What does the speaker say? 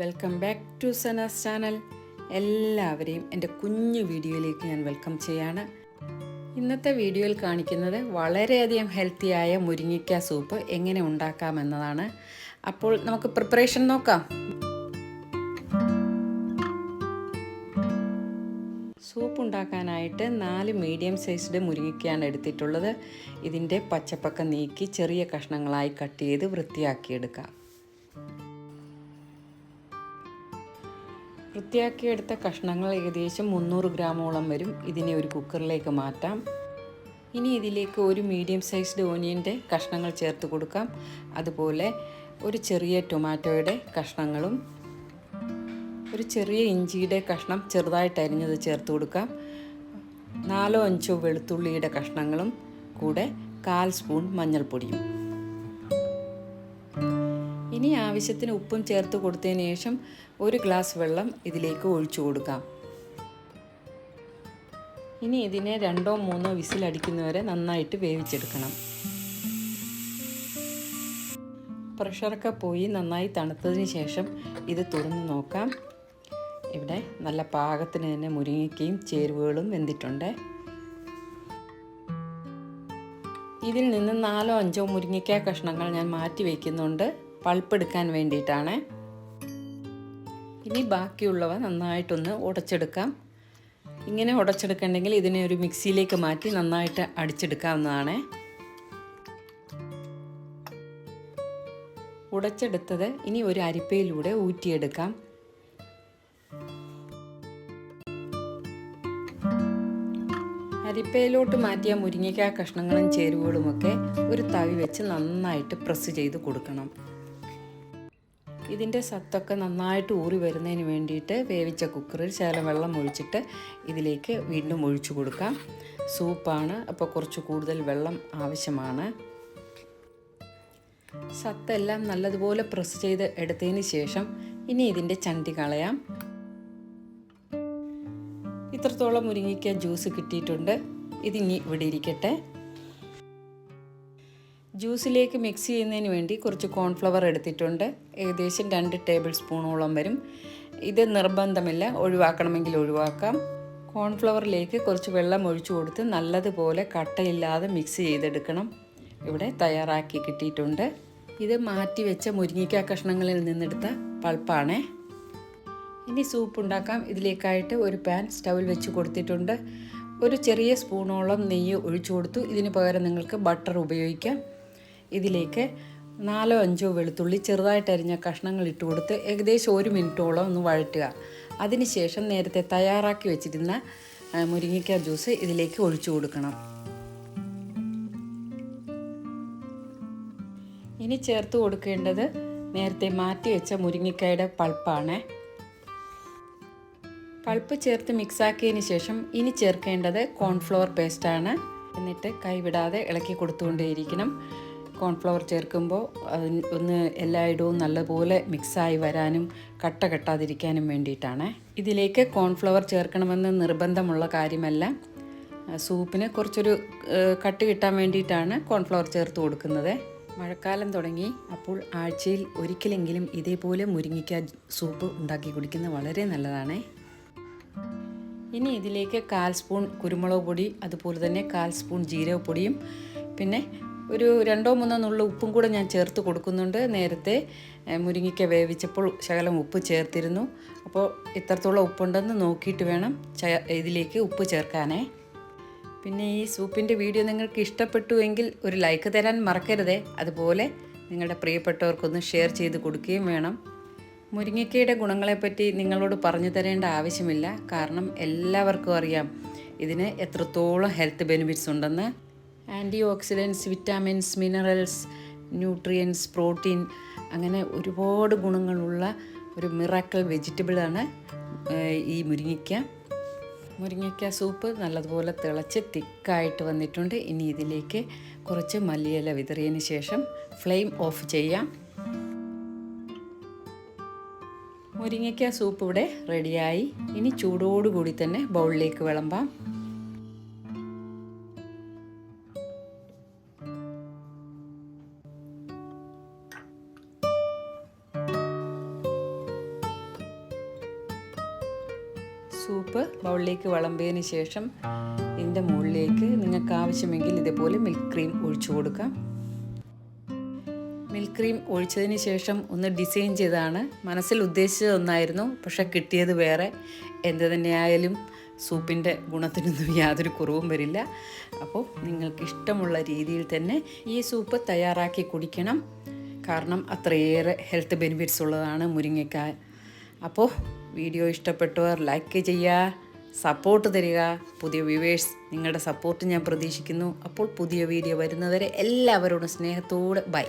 Welcome back to Sana's channel എല്ലാവരെയും എന്റെ കുഞ്ഞു വീഡിയോയിലേക്ക് ഞാൻ വെൽക്കം ചെയ്യാണ്. ഇന്നത്തെ വീഡിയോയിൽ കാണിക്കുന്നത് വളരെയധികം ഹെൽത്തിയായ മുരിങ്ങിക്ക സൂപ്പ് എങ്ങനെ ഉണ്ടാക്കാമെന്നതാണ് അപ്പോൾ നമുക്ക് പ്രിപ്പറേഷൻ നോക്കാം. സൂപ്പ് ഉണ്ടാക്കാനായിട്ട് നാല് മീഡിയം സൈസ്ഡ് മുരിങ്ങയ്ക്കാണ് എടുത്തിട്ടുള്ളത്. ഇതിന്റെ പച്ചപ്പൊക്കെ നീക്കി ചെറിയ കഷ്ണങ്ങളായി കട്ട് ചെയ്ത് വൃത്തിയാക്കിയെടുക്കാം. വൃത്തിയാക്കിയെടുത്ത കഷ്ണങ്ങൾ ഏകദേശം മുന്നൂറ് ഗ്രാമോളം വരും. ഇതിനെ ഒരു കുക്കറിലേക്ക് മാറ്റാം. ഇനി ഇതിലേക്ക് ഒരു മീഡിയം സൈസ്ഡ് ഓനിയന്റെ കഷ്ണങ്ങൾ ചേർത്ത് കൊടുക്കാം. അതുപോലെ ഒരു ചെറിയ ടൊമാറ്റോയുടെ കഷ്ണങ്ങളും ഒരു ചെറിയ ഇഞ്ചിയുടെ കഷ്ണം ചെറുതായിട്ട് അരിഞ്ഞത് ചേർത്ത് കൊടുക്കാം. നാലോ അഞ്ചോ വെളുത്തുള്ളിയുടെ കഷ്ണങ്ങളും കൂടെ കാൽ സ്പൂൺ മഞ്ഞൾപ്പൊടിയും. ഇനി ആവശ്യത്തിന് ഉപ്പും ചേർത്ത് കൊടുത്തതിന് ശേഷം ഒരു ഗ്ലാസ് വെള്ളം ഇതിലേക്ക് ഒഴിച്ചു കൊടുക്കാം. ഇനി ഇതിനെ രണ്ടോ മൂന്നോ വിസിലടിക്കുന്നവരെ നന്നായിട്ട് വേവിച്ചെടുക്കണം. പ്രഷറൊക്കെ പോയി നന്നായി തണുത്തതിന് ശേഷം ഇത് തുറന്ന് നോക്കാം. ഇവിടെ നല്ല പാകത്തിന് തന്നെ മുരിങ്ങയ്ക്കയും ചേരുവകളും വെന്തിട്ടുണ്ട്. ഇതിൽ നിന്ന് നാലോ അഞ്ചോ മുരിങ്ങയ്ക്ക കഷ്ണങ്ങൾ ഞാൻ മാറ്റി വയ്ക്കുന്നുണ്ട് പൾപ്പെടുക്കാൻ വേണ്ടിയിട്ടാണ്. ഇനി ബാക്കിയുള്ളവ നന്നായിട്ടൊന്ന് ഉടച്ചെടുക്കാം. ഇങ്ങനെ ഉടച്ചെടുക്കണമെങ്കിൽ ഇതിനെ ഒരു മിക്സിയിലേക്ക് മാറ്റി നന്നായിട്ട് അടിച്ചെടുക്കാവുന്നതാണ്. ഉടച്ചെടുത്തത് ഇനി ഒരു അരിപ്പയിലൂടെ ഊറ്റിയെടുക്കാം. അരിപ്പയിലോട്ട് മാറ്റിയ മുരിങ്ങയ്ക്ക കഷ്ണങ്ങളും ചേരുവകളുമൊക്കെ ഒരു തവി വെച്ച് നന്നായിട്ട് പ്രസ് ചെയ്ത് കൊടുക്കണം. ഇതിന്റെ സത്തൊക്കെ നന്നായിട്ട് ഊറി വരുന്നതിന് വേണ്ടിയിട്ട് വേവിച്ച കുക്കറിൽ ശകലം വെള്ളം ഒഴിച്ചിട്ട് ഇതിലേക്ക് വീണ്ടും ഒഴിച്ചു കൊടുക്കാം. സൂപ്പാണ്. അപ്പോൾ കുറച്ച് കൂടുതൽ വെള്ളം ആവശ്യമാണ്. സത്തെല്ലാം നല്ലതുപോലെ പ്രസ് ചെയ്ത് എടുത്തതിന് ശേഷം ഇനി ഇതിന്റെ ചണ്ടി കളയാം. ഇത്രത്തോളം മുരിങ്ങിക്ക ജ്യൂസ് കിട്ടിയിട്ടുണ്ട്. ഇതിനി ഇവിടെ ഇരിക്കട്ടെ. ജ്യൂസിലേക്ക് മിക്സ് ചെയ്യുന്നതിന് വേണ്ടി കുറച്ച് കോൺഫ്ലവർ എടുത്തിട്ടുണ്ട്. ഏകദേശം രണ്ട് ടേബിൾ സ്പൂണോളം വരും. ഇത് നിർബന്ധമില്ല. ഒഴിവാക്കണമെങ്കിൽ ഒഴിവാക്കാം. കോൺഫ്ലവറിലേക്ക് കുറച്ച് വെള്ളം ഒഴിച്ചു കൊടുത്ത് നല്ലതുപോലെ കട്ടയില്ലാതെ മിക്സ് ചെയ്തെടുക്കണം. ഇവിടെ തയ്യാറാക്കി കിട്ടിയിട്ടുണ്ട്. ഇത് മാറ്റി വെച്ച മുരിങ്ങിക്ക കഷ്ണങ്ങളിൽ നിന്നെടുത്ത പൾപ്പാണേ. ഇനി സൂപ്പ് ഉണ്ടാക്കാം. ഇതിലേക്കായിട്ട് ഒരു പാൻ സ്റ്റൗവിൽ വെച്ച് കൊടുത്തിട്ടുണ്ട്. ഒരു ചെറിയ സ്പൂണോളം നെയ്യ് ഒഴിച്ചു കൊടുത്തു. ഇതിന് പകരം നിങ്ങൾക്ക് ബട്ടർ ഉപയോഗിക്കാം. ഇതിലേക്ക് നാലോ അഞ്ചോ വെളുത്തുള്ളി ചെറുതായിട്ട് അരിഞ്ഞ കഷ്ണങ്ങൾ ഇട്ട് കൊടുത്ത് ഏകദേശം ഒരു മിനിറ്റോളം ഒന്ന് വഴറ്റുക. അതിനുശേഷം നേരത്തെ തയ്യാറാക്കി വെച്ചിരുന്ന മുരിങ്ങയ്ക്ക ജ്യൂസ് ഇതിലേക്ക് ഒഴിച്ചു കൊടുക്കണം. ഇനി ചേർത്ത് കൊടുക്കേണ്ടത് നേരത്തെ മാറ്റി വെച്ച മുരിങ്ങിക്കായുടെ പൾപ്പാണ്. പൾപ്പ് ചേർത്ത് മിക്സാക്കിയതിന് ശേഷം ഇനി ചേർക്കേണ്ടത് കോൺഫ്ലവർ പേസ്റ്റാണ്. എന്നിട്ട് കൈവിടാതെ ഇളക്കി കൊടുത്തുകൊണ്ടേയിരിക്കണം. കോൺഫ്ലവർ ചേർക്കുമ്പോൾ ഒന്ന് എല്ലായിടവും നല്ലപോലെ മിക്സായി വരാനും കട്ട കെട്ടാതിരിക്കാനും വേണ്ടിയിട്ടാണ്. ഇതിലേക്ക് കോൺഫ്ലവർ ചേർക്കണമെന്ന് നിർബന്ധമുള്ള കാര്യമല്ല. സൂപ്പിന് കുറച്ചൊരു കട്ട് കിട്ടാൻ വേണ്ടിയിട്ടാണ് കോൺഫ്ലവർ ചേർത്ത് കൊടുക്കുന്നത്. മഴക്കാലം തുടങ്ങി. അപ്പോൾ ആഴ്ചയിൽ ഒരിക്കലെങ്കിലും ഇതേപോലെ മുരിങ്ങിക്ക സൂപ്പ് ഉണ്ടാക്കി കുടിക്കുന്നത് വളരെ നല്ലതാണ്. ഇനി ഇതിലേക്ക് കാൽ സ്പൂൺ കുരുമുളക് പൊടി അതുപോലെ തന്നെ കാൽ സ്പൂൺ ജീരകപ്പൊടിയും പിന്നെ ഒരു രണ്ടോ മൂന്നോ നുള്ള ഉപ്പും കൂടെ ഞാൻ ചേർത്ത് കൊടുക്കുന്നുണ്ട്. നേരത്തെ മുരിങ്ങയ്ക്ക വേവിച്ചപ്പോൾ ശകലം ഉപ്പ് ചേർത്തിരുന്നു. അപ്പോൾ ഇത്രത്തോളം ഉപ്പുണ്ടെന്ന് നോക്കിയിട്ട് വേണം ഇതിലേക്ക് ഉപ്പ് ചേർക്കാനേ. പിന്നെ ഈ സൂപ്പിന്റെ വീഡിയോ നിങ്ങൾക്ക് ഇഷ്ടപ്പെട്ടുവെങ്കിൽ ഒരു ലൈക്ക് തരാൻ മറക്കരുതേ. അതുപോലെ നിങ്ങളുടെ പ്രിയപ്പെട്ടവർക്കൊന്ന് ഷെയർ ചെയ്ത് കൊടുക്കുകയും വേണം. മുരിങ്ങയ്ക്കയുടെ ഗുണങ്ങളെപ്പറ്റി നിങ്ങളോട് പറഞ്ഞു തരേണ്ട ആവശ്യമില്ല. കാരണം എല്ലാവർക്കും അറിയാം ഇതിന് എത്രത്തോളം ഹെൽത്ത് ബെനിഫിറ്റ്സ് ഉണ്ടെന്ന്. Antioxidants vitamins minerals nutrients protein അങ്ങനെ ഒരുപാട് ഗുണങ്ങളുള്ള ഒരു മിറാക്കൽ വെജിറ്റബിളാണ് ഈ മുരിങ്ങയ്ക്ക. മുരിങ്ങയ്ക്ക സൂപ്പ് നല്ലതുപോലെ തിളച്ച് തിക്കായിട്ട് വന്നിട്ടുണ്ട്. ഇനി ഇതിലേക്ക് കുറച്ച് മല്ലിയില വിതറിയതിന് ശേഷം ഫ്ലെയിം ഓഫ് ചെയ്യാം. മുരിങ്ങയ്ക്ക സൂപ്പ് ഇവിടെ റെഡിയായി. ഇനി ചൂടോടുകൂടി തന്നെ ബൗളിലേക്ക് വിളമ്പാം. സൂപ്പ് ബൗളിലേക്ക് വിളമ്പിയതിന് ശേഷം ഇതിന്റെ മുകളിലേക്ക് നിങ്ങൾക്ക് ആവശ്യമെങ്കിൽ ഇതേപോലെ മിൽക്ക് ക്രീം ഒഴിച്ചു കൊടുക്കാം. മിൽക്ക് ക്രീം ഒഴിച്ചതിന് ശേഷം ഒന്ന് ഡിസൈൻ ചെയ്താണ് മനസ്സിൽ ഉദ്ദേശിച്ചത് ഒന്നായിരുന്നു പക്ഷെ കിട്ടിയത് വേറെ. എന്ത് തന്നെയായാലും സൂപ്പിന്റെ ഗുണത്തിനൊന്നും യാതൊരു കുറവും വരില്ല. അപ്പോൾ നിങ്ങൾക്ക് ഇഷ്ടമുള്ള രീതിയിൽ തന്നെ ഈ സൂപ്പ് തയ്യാറാക്കി കുടിക്കണം. കാരണം അത്രയേറെ ഹെൽത്ത് ബെനിഫിറ്റ്സ് ഉള്ളതാണ് മുരിങ്ങയ്ക്ക അപ്പോൾ വീഡിയോ ഇഷ്ടപ്പെട്ടവർ ലൈക്ക് ചെയ്യുക സപ്പോർട്ട് തരിക. പുതിയ വ്യൂവേഴ്സ് നിങ്ങളുടെ സപ്പോർട്ട് ഞാൻ പ്രതീക്ഷിക്കുന്നു. അപ്പോൾ പുതിയ വീഡിയോ വരുന്നവരെ എല്ലാവരോടും സ്നേഹത്തോടെ ബൈ